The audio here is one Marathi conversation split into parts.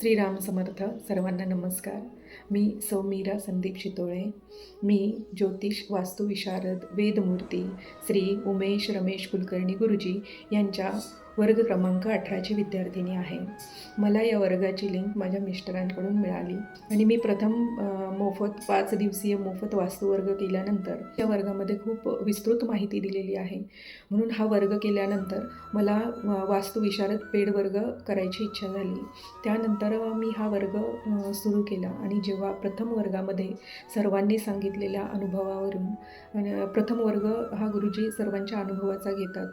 श्रीराम समर्थ सर्वांना नमस्कार. मी सौमीरा संदीप शितोळे. मी ज्योतिष वास्तुविशारद वेदमूर्ती श्री उमेश रमेश कुलकर्णी गुरुजी यांच्या वर्ग क्रमांक अठराची विद्यार्थिनी आहे. मला या वर्गाची लिंक माझ्या मिस्टरांकडून मिळाली आणि मी प्रथम मोफत पाच दिवसीय मोफत वास्तुवर्ग केल्यानंतर या वर्गामध्ये खूप विस्तृत माहिती दिलेली आहे. म्हणून हा वर्ग केल्यानंतर मला वास्तुविशारद पेड वर्ग करायची इच्छा झाली. त्यानंतर मी हा वर्ग सुरू केला आणि जेव्हा प्रथम वर्गामध्ये सर्वांनी सांगितलेल्या अनुभवावरून प्रथम वर्ग हा गुरुजी सर्वांच्या अनुभवाचा घेतात.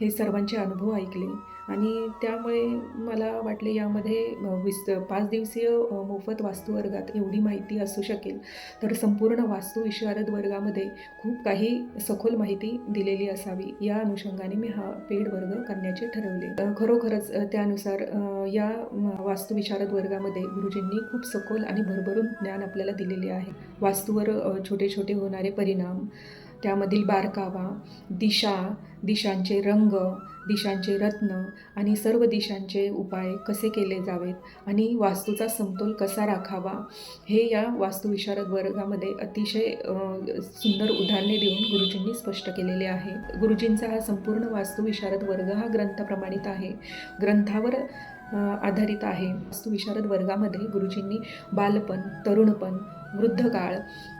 हे सर्वांचे अनुभव ऐकले. आणि त्यामुळे मला वाटले यामध्ये विस पाच दिवसीय मोफत वास्तुवर्गात एवढी माहिती असू शकेल. तर संपूर्ण वास्तू विशारद वर्गामध्ये खूप काही सखोल माहिती दिलेली असावी. या अनुषंगाने मी हा पेड वर्ग करण्याचे ठरवले. खरोखरच त्यानुसार या वास्तुविशारद वर्गामध्ये गुरुजींनी खूप सखोल आणि भरभरून ज्ञान आपल्याला दिलेले आहे. वास्तूवर छोटे छोटे होणारे परिणाम. त्यामधील बारकावा दिशा दिशांचे रंग दिशांचे रत्न आणि सर्व दिशांचे उपाय कसे केले जावेत आणि वास्तूचा समतोल कसा राखावा हे या वास्तुविशारद वर्गामध्ये अतिशय सुंदर उदाहरणे देऊन गुरुजींनी स्पष्ट केलेले आहे. गुरुजींचा हा संपूर्ण वास्तुविशारद वर्ग हा ग्रंथ प्रमाणित आहे. ग्रंथावर आधारित आहे. वास्तुविशारद वर्गामध्ये गुरुजींनी बालपण तरुणपण वृद्धकाळ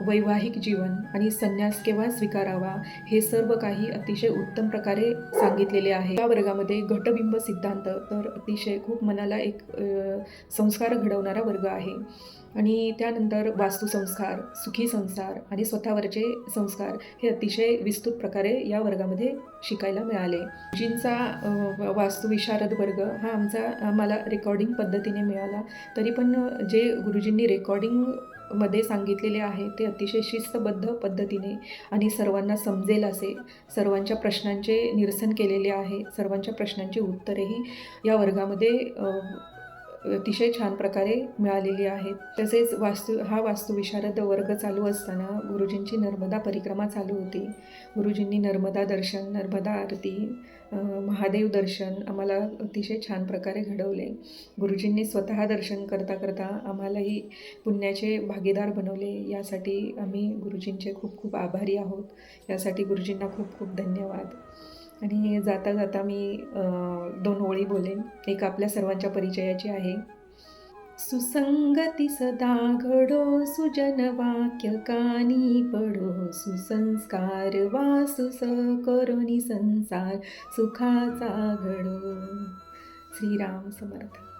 वैवाहिक जीवन आणि संन्यास केव्हा स्वीकारावा हे सर्व काही अतिशय उत्तम प्रकारे सांगितलेले आहे. या वर्गामध्ये घटबिंब सिद्धांत तर अतिशय खूप मनाला एक संस्कार घडवणारा वर्ग आहे. आणि त्यानंतर वास्तुसंस्कार सुखी संसार आणि स्वतःवरचे संस्कार हे अतिशय विस्तृत प्रकारे या वर्गामध्ये शिकायला मिळाले. जींचा वास्तुविशारद वर्ग हा आमचा आम्हाला रेकॉर्डिंग पद्धतीने मिळाला. तरी पण जे गुरुजींनी रेकॉर्डिंग मध्ये सांगितलेले आहे ते अतिशय शिस्तबद्ध पद्धतीने आणि सर्वांना समजेल असे. सर्वांच्या प्रश्नांचे निरसन केलेले आहे. सर्वांच्या प्रश्नांची उत्तरेही या वर्गामध्ये अतिशय छान प्रकारे मिळालेली आहेत. तसेच वास्तू हा वास्तुविशारद वर्ग चालू असताना गुरुजींची नर्मदा परिक्रमा चालू होती. गुरुजींनी नर्मदा दर्शन नर्मदा आरती महादेव दर्शन आम्हाला अतिशय छान प्रकारे घडवले. गुरुजींनी स्वतः दर्शन करता करता आम्हालाही पुण्याचे भागीदार बनवले. यासाठी आम्ही गुरुजींचे खूप खूप आभारी आहोत. यासाठी गुरुजींना खूप खूप धन्यवाद. आणि जाता जाता मी दोन ओळी बोलेन. एक आपल्या सर्वांच्या परिचयाची आहे. सुसंगती सदा घडो सुजन वाक्य कानी पडो. सुसंस्कार वासुस करोनी संसार सुखाचा घडो. श्रीराम समर्थ.